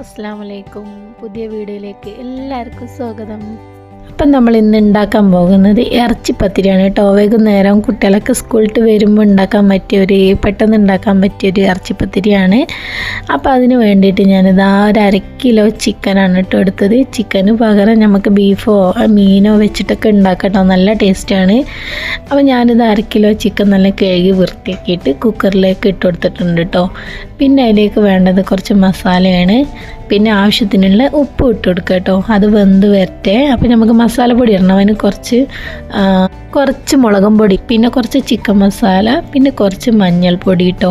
അലൈക്കും പുതിയ വീഡിയോയിലേക്ക് എല്ലാവർക്കും സ്വാഗതം. അപ്പം നമ്മൾ ഇന്ന് ഉണ്ടാക്കാൻ പോകുന്നത് ഇറച്ചി പത്തിരിയാണ് കേട്ടോ. വൈകുന്നേരം കുട്ടികളൊക്കെ സ്കൂളിട്ട് വരുമ്പോൾ ഉണ്ടാക്കാൻ പറ്റിയ ഒരു പെട്ടെന്ന് ഉണ്ടാക്കാൻ പറ്റിയ ഒരു ഇറച്ചിപ്പത്തിരിയാണ് അപ്പോൾ അതിന് വേണ്ടിയിട്ട് ഞാനിതാ ഒരു അര കിലോ ചിക്കനാണ് കേട്ടോ എടുത്തത്. ചിക്കന് പകരം നമുക്ക് ബീഫോ മീനോ വെച്ചിട്ടൊക്കെ ഉണ്ടാക്കട്ടോ നല്ല ടേസ്റ്റാണ് അപ്പോൾ ഞാനിത് അര കിലോ ചിക്കൻ നല്ല കഴുകി വൃത്തിയാക്കിയിട്ട് കുക്കറിലേക്ക് ഇട്ട് കൊടുത്തിട്ടുണ്ട് കേട്ടോ. പിന്നെ അതിലേക്ക് വേണ്ടത് കുറച്ച് മസാലയാണ്. പിന്നെ ആവശ്യത്തിനുള്ള ഉപ്പ് ഇട്ട് കൊടുക്കുക കേട്ടോ. അത് വെന്ത് വരട്ടെ. അപ്പോൾ നമുക്ക് മസാലപ്പൊടി ഇടണം. അതിന് കുറച്ച് കുറച്ച് മുളകും പൊടി പിന്നെ കുറച്ച് ചിക്കൻ മസാല പിന്നെ കുറച്ച് മഞ്ഞൾപ്പൊടി കേട്ടോ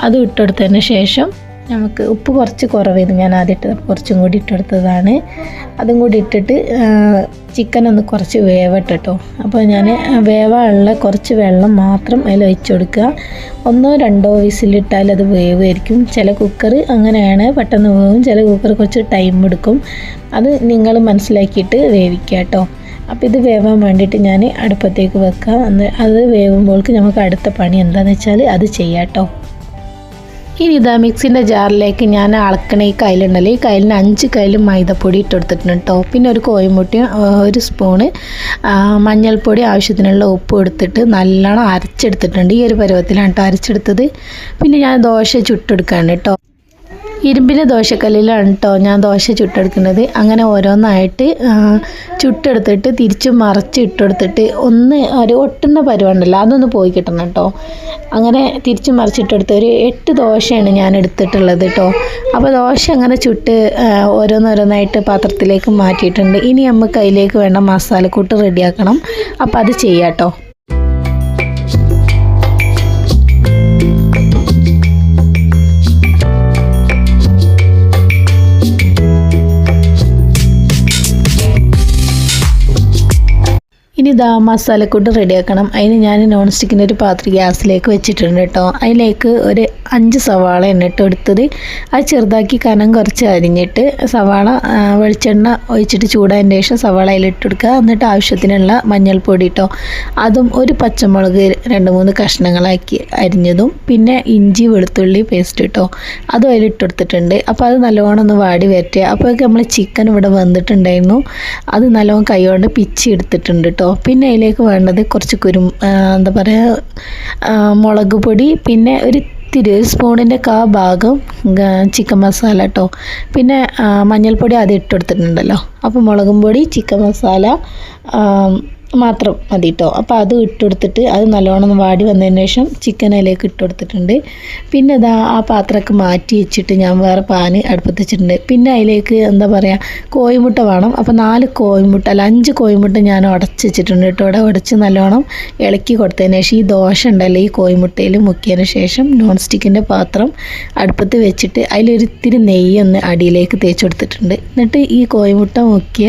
അത് ഇട്ടുകൊടുത്തതിന് ശേഷം നമുക്ക് ഉപ്പ് കുറച്ച് കുറവായിരുന്നു. ഞാൻ ആദ്യമായിട്ട് കുറച്ചും കൂടി ഇട്ടെടുത്തതാണ്. അതും കൂടി ഇട്ടിട്ട് ചിക്കൻ ഒന്ന് കുറച്ച് വേവട്ടെ കേട്ടോ അപ്പോൾ ഞാൻ വേവാനുള്ള കുറച്ച് വെള്ളം മാത്രം അതിൽ ഒഴിച്ചു കൊടുക്കുക. ഒന്നോ രണ്ടോ വിസിലിട്ടാൽ അത് വേവായിരിക്കും ചില കുക്കർ അങ്ങനെയാണ് പെട്ടെന്ന് വേവും. ചില കുക്കർ കുറച്ച് ടൈം എടുക്കും. അത് നിങ്ങൾ മനസ്സിലാക്കിയിട്ട് വേവിക്കുക കേട്ടോ അപ്പോൾ ഇത് വേവാൻ വേണ്ടിയിട്ട് ഞാൻ അടുപ്പത്തേക്ക് വെക്കാം. അത് വേവുമ്പോൾക്ക് നമുക്ക് അടുത്ത പണി എന്താണെന്ന് വെച്ചാൽ അത് ചെയ്യാം കേട്ടോ ഇനി ഇതാ മിക്സിന്റെ ജാറിലേക്ക് ഞാൻ അളക്കണ ഈ കയ്യിലുണ്ടല്ലോ. ഈ കയ്യിലിന് അഞ്ച് കയ്യിൽ മൈദപ്പൊടി ഇട്ട് കൊടുത്തിട്ടുണ്ട് കേട്ടോ. പിന്നെ ഒരു കോയമ്പൊട്ടി ഒരു സ്പൂണ് മഞ്ഞൾപ്പൊടി ആവശ്യത്തിനുള്ള ഉപ്പ് എടുത്തിട്ട് നല്ലോണം അരച്ചെടുത്തിട്ടുണ്ട്. ഈ ഒരു പരുവത്തിലാണ് കേട്ടോ അരച്ചെടുത്തത്. പിന്നെ ഞാൻ ദോശ ചുട്ടെടുക്കുകയാണ് കേട്ടോ. ഇരുമ്പിന്റെ ദോശക്കല്ലിലാണ് കേട്ടോ ഞാൻ ദോശ ചുട്ടെടുക്കുന്നത്. അങ്ങനെ ഓരോന്നായിട്ട് ചുട്ടെടുത്തിട്ട് തിരിച്ച് മറച്ച് ഇട്ടെടുത്തിട്ട് ഒന്ന് ഒരു ഒട്ടുന്ന പരുവുണ്ടല്ലോ അതൊന്ന് പോയി കിട്ടണം കേട്ടോ അങ്ങനെ തിരിച്ച് മറിച്ചിട്ടെടുത്ത് ഒരു എട്ട് ദോശയാണ് ഞാൻ എടുത്തിട്ടുള്ളത് കേട്ടോ അപ്പോൾ ദോശ അങ്ങനെ ചുട്ട് ഓരോന്നോരോന്നായിട്ട് പാത്രത്തിലേക്ക് മാറ്റിയിട്ടുണ്ട്. ഇനി നമുക്ക് അതിലേക്ക് വേണ്ട മസാലക്കൂട്ട് റെഡിയാക്കണം. അപ്പോൾ അത് ചെയ്യാം കേട്ടോ ഇനി ഇതാ മസാലക്കൂട്ട് റെഡിയാക്കണം. അതിന് ഞാൻ നോൺ സ്റ്റിക്കിന്റെ ഒരു പാത്രം ഗ്യാസിലേക്ക് വെച്ചിട്ടുണ്ട് കേട്ടോ. അതിലേക്ക് ഒരു അഞ്ച് സവാള എണ്ണിട്ട് എടുത്തത്. അത് ചെറുതാക്കി കനം കുറച്ച് അരിഞ്ഞിട്ട് സവാള വെളിച്ചെണ്ണ ഒഴിച്ചിട്ട് ചൂടാതിന്റെ ശേഷം സവാള അതിലിട്ട് കൊടുക്കുക. എന്നിട്ട് ആവശ്യത്തിനുള്ള മഞ്ഞൾപ്പൊടി കേട്ടോ അതും ഒരു പച്ചമുളക് രണ്ട് മൂന്ന് കഷ്ണങ്ങളാക്കി അരിഞ്ഞതും. പിന്നെ ഇഞ്ചി വെളുത്തുള്ളി പേസ്റ്റ് കേട്ടോ അതും അതിലിട്ട് കൊടുത്തിട്ടുണ്ട്. അപ്പോൾ അത് നല്ലവണ്ണം ഒന്ന് വാടി വരട്ടുക അപ്പോഴൊക്കെ നമ്മൾ ചിക്കൻ ഇവിടെ വന്നിട്ടുണ്ടായിരുന്നു. അത് നല്ലോണം കൈകൊണ്ട് പിച്ചി എടുത്തിട്ടുണ്ട് കേട്ടോ. പിന്നെ അതിലേക്ക് വേണ്ടത് കുറച്ച് കുരു എന്താ പറയുക മുളക് പൊടി പിന്നെ ഒരു ഇത്തിരി ഒരു സ്പൂണിന്റെ കാ ഭാഗം ചിക്കൻ മസാല കേട്ടോ പിന്നെ മഞ്ഞൾപ്പൊടി ആദ്യം ഇട്ട് കൊടുത്തിട്ടുണ്ടല്ലോ. അപ്പോൾ മുളകും പൊടി ചിക്കൻ മസാല മാത്രം മതി കേട്ടോ അപ്പോൾ അത് ഇട്ടുകൊടുത്തിട്ട് അത് നല്ലോണം വാടി വന്നതിന് ശേഷം ചിക്കൻ അതിലേക്ക് ഇട്ട് കൊടുത്തിട്ടുണ്ട് പിന്നെ ഇതാ ആ പാത്രമൊക്കെ മാറ്റി വെച്ചിട്ട് ഞാൻ വേറെ പാൻ അടുപ്പത്ത് വെച്ചിട്ടുണ്ട്. പിന്നെ അതിലേക്ക് എന്താ പറയുക കോഴിമുട്ട വേണം. അപ്പോൾ നാല് കോഴിമുട്ട അല്ല അഞ്ച് കോഴിമുട്ട ഞാൻ ഉടച്ച് വെച്ചിട്ടുണ്ട് കേട്ടോ. ഇവിടെ ഉടച്ച് നല്ലോണം ഇളക്കി കൊടുത്തതിന് ശേഷം ഈ ദോശ ഉണ്ടല്ലോ ഈ കോഴിമുട്ടയിൽ മുക്കിയതിന് ശേഷം നോൺ സ്റ്റിക്കിന്റെ പാത്രം അടുപ്പത്ത് വെച്ചിട്ട് അതിലൊരിത്തിരി നെയ്യൊന്ന് അടിയിലേക്ക് തേച്ച് കൊടുത്തിട്ടുണ്ട്. എന്നിട്ട് ഈ കോഴിമുട്ട മുക്കിയ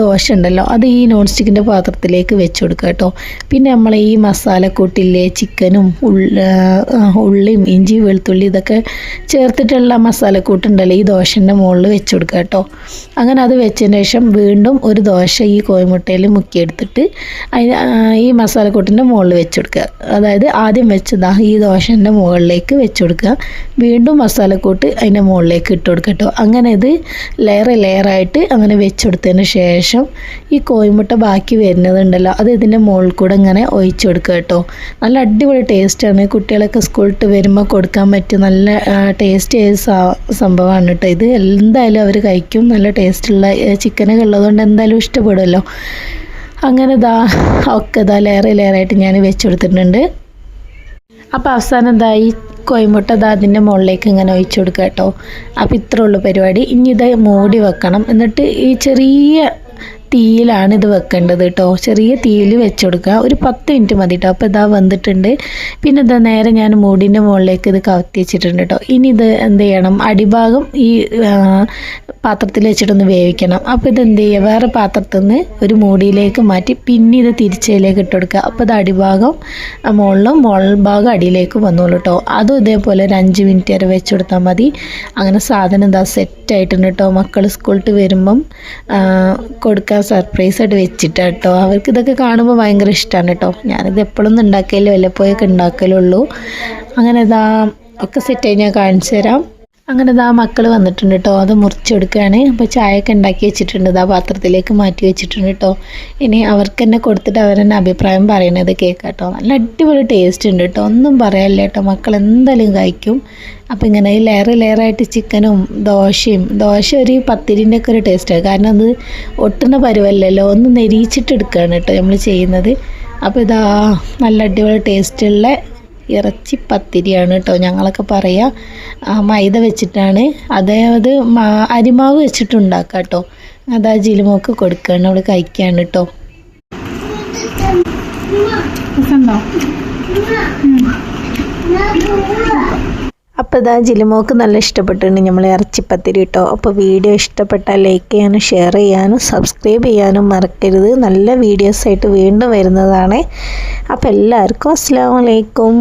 ദോശ ഉണ്ടല്ലോ അത് ഈ നോൺ സ്റ്റിക്കിന്റെ പാത്രത്തിലേക്ക് വെച്ച് കൊടുക്കുക കേട്ടോ. പിന്നെ നമ്മൾ ഈ മസാലക്കൂട്ടില്ലേ ചിക്കനും ഉള്ള ഉള്ളിയും ഇഞ്ചി വെളുത്തുള്ളി ഇതൊക്കെ ചേർത്തിട്ടുള്ള മസാലക്കൂട്ടുണ്ടല്ലോ ഈ ദോശന്റെ മുകളിൽ വെച്ച് കൊടുക്കുക കേട്ടോ. അങ്ങനെ അത് വെച്ചതിന് ശേഷം വീണ്ടും ഒരു ദോശ ഈ കോഴിമുട്ടയിൽ മുക്കിയെടുത്തിട്ട് അതിന് ഈ മസാലക്കൂട്ടിന്റെ മുകളിൽ വെച്ച് കൊടുക്കുക. അതായത് ആദ്യം വെച്ചതാ ഈ ദോശന്റെ മുകളിലേക്ക് വെച്ച് കൊടുക്കുക. വീണ്ടും മസാലക്കൂട്ട് അതിന്റെ മുകളിലേക്ക് ഇട്ട് കൊടുക്കുക കേട്ടോ. അങ്ങനെ ഇത് ലെയർ ലെയറായിട്ട് അങ്ങനെ വെച്ചെടുത്തതിന് ശേഷം ഈ കോഴിമുട്ട ബാക്കി വരുന്നതുണ്ടല്ലോ അത് ഇതിന്റെ മുകളിൽ കൂടെ ഇങ്ങനെ ഒഴിച്ചു കൊടുക്കുക കേട്ടോ. നല്ല അടിപൊളി ടേസ്റ്റാണ് കുട്ടികളൊക്കെ സ്കൂളിട്ട് വരുമ്പോൾ കൊടുക്കാൻ പറ്റിയ നല്ല ടേസ്റ്റ് ചെയ്ത സംഭവമാണ് കേട്ടോ ഇത്. എന്തായാലും അവർ കഴിക്കും. നല്ല ടേസ്റ്റുള്ള ചിക്കനൊക്കെ ഉള്ളതുകൊണ്ട് എന്തായാലും ഇഷ്ടപ്പെടുമല്ലോ. അങ്ങനെ ഇതാ ഒക്കെ ഇതാ ലെയർ ലെയറായിട്ട് ഞാൻ വെച്ച് കൊടുത്തിട്ടുണ്ട്. അപ്പോൾ അവസാനം എന്താ ഈ കോയിമുട്ട ഇതാ അതിന്റെ മുകളിലേക്ക് ഇങ്ങനെ ഒഴിച്ചു കൊടുക്കുക കേട്ടോ. അപ്പോൾ ഇത്രേ ഉള്ളൂ പരിപാടി. ഇനി ഇത് മൂടി വെക്കണം. എന്നിട്ട് ഈ ചെറിയ തീയിലാണ് ഇത് വെക്കേണ്ടത് കേട്ടോ ചെറിയ തീയിൽ വെച്ച് കൊടുക്കുക ഒരു പത്ത് മിനിറ്റ് മതി കേട്ടോ അപ്പോൾ ഇതാ വന്നിട്ടുണ്ട്. പിന്നെ ഇതാ നേരെ ഞാൻ മൂടിന്റെ മുകളിലേക്ക് ഇത് കവത്തി വെച്ചിട്ടുണ്ട് കേട്ടോ ഇനി ഇത് എന്ത് ചെയ്യണം? അടിഭാഗം ഈ പാത്രത്തിൽ വെച്ചിട്ടൊന്ന് വേവിക്കണം. അപ്പോൾ ഇത് എന്ത് ചെയ്യുക? വേറെ പാത്രത്തിൽ നിന്ന് ഒരു മൂടിയിലേക്ക് മാറ്റി പിന്നെ ഇത് തിരിച്ചയിലേക്ക് ഇട്ട് കൊടുക്കുക. അപ്പോൾ ഇത് അടിഭാഗം മുകളിലും മുകൾ ഭാഗം അടിയിലേക്ക് വന്നോളൂ കേട്ടോ അതും ഇതേപോലെ ഒരു അഞ്ച് മിനിറ്റ് വരെ വെച്ച് കൊടുത്താൽ മതി. അങ്ങനെ സാധനം എന്താ സെറ്റ് ആയിട്ടുണ്ട് കേട്ടോ മക്കൾ സ്കൂളിട്ട് വരുമ്പം കൊടുക്കാൻ സർപ്രൈസ് ആയിട്ട് വെച്ചിട്ടാണ് കേട്ടോ അവർക്ക് ഇതൊക്കെ കാണുമ്പോൾ ഭയങ്കര ഇഷ്ടമാണ് കേട്ടോ ഞാനിത് എപ്പോഴൊന്നും ഉണ്ടാക്കലും വല്ലപ്പോഴൊക്കെ ഉണ്ടാക്കലുള്ളൂ അങ്ങനെ ഇതാ ഒക്കെ സെറ്റ് ആയി ഞാൻ കാണിച്ചു തരാം അങ്ങനെ ഇതാ മക്കൾ വന്നിട്ടുണ്ട് കേട്ടോ അത് മുറിച്ചെടുക്കുകയാണ് അപ്പോൾ ചായയൊക്കെ ഉണ്ടാക്കി വെച്ചിട്ടുണ്ട്. ഇതാ പാത്രത്തിലേക്ക് മാറ്റി വെച്ചിട്ടുണ്ട് കേട്ടോ ഇനി അവർക്ക് തന്നെ കൊടുത്തിട്ട് അവരെന്നെ അഭിപ്രായം പറയണത് കേൾക്കാം കേട്ടോ നല്ല അടിപൊളി ടേസ്റ്റ് ഉണ്ട് കേട്ടോ ഒന്നും പറയാനില്ല കേട്ടോ മക്കൾ എന്തായാലും കഴിക്കും. അപ്പോൾ ഇങ്ങനെ ഈ ലെയർ ലെയറായിട്ട് ചിക്കനും ദോശയും ദോശ ഒരു പത്തിരിന്റെ ഒക്കെ ഒരു ടേസ്റ്റാണ് കാരണം അത് ഒട്ടുന്ന പരുവല്ലല്ലോ. ഒന്ന് നെരിച്ചിട്ട് എടുക്കുകയാണ് കേട്ടോ നമ്മൾ ചെയ്യുന്നത്. അപ്പോൾ ഇതാ നല്ല അടിപൊളി ടേസ്റ്റുള്ള ഇറച്ചി പത്തിരിയാണ് കേട്ടോ ഞങ്ങളൊക്കെ പറയുക മൈദ വെച്ചിട്ടാണ്. അതായത് അരിമാവ് വെച്ചിട്ടുണ്ടാക്കുക കേട്ടോ അതാ ജിലുമോക്ക് കൊടുക്കുകയാണ് അവൾ കഴിക്കുകയാണ് കേട്ടോ അപ്പോൾ ഇതാ ജിലിമോക്ക് നല്ല ഇഷ്ടപ്പെട്ടിട്ടുണ്ട്. നമ്മൾ ഇറച്ചിപ്പത്തിരി കേട്ടോ അപ്പോൾ വീഡിയോ ഇഷ്ടപ്പെട്ടാൽ ലൈക്ക് ചെയ്യാനും ഷെയർ ചെയ്യാനും സബ്സ്ക്രൈബ് ചെയ്യാനും മറക്കരുത്. നല്ല വീഡിയോസായിട്ട് വീണ്ടും വരുന്നതാണ്. അപ്പോൾ എല്ലാവർക്കും അസ്സാം വലൈക്കും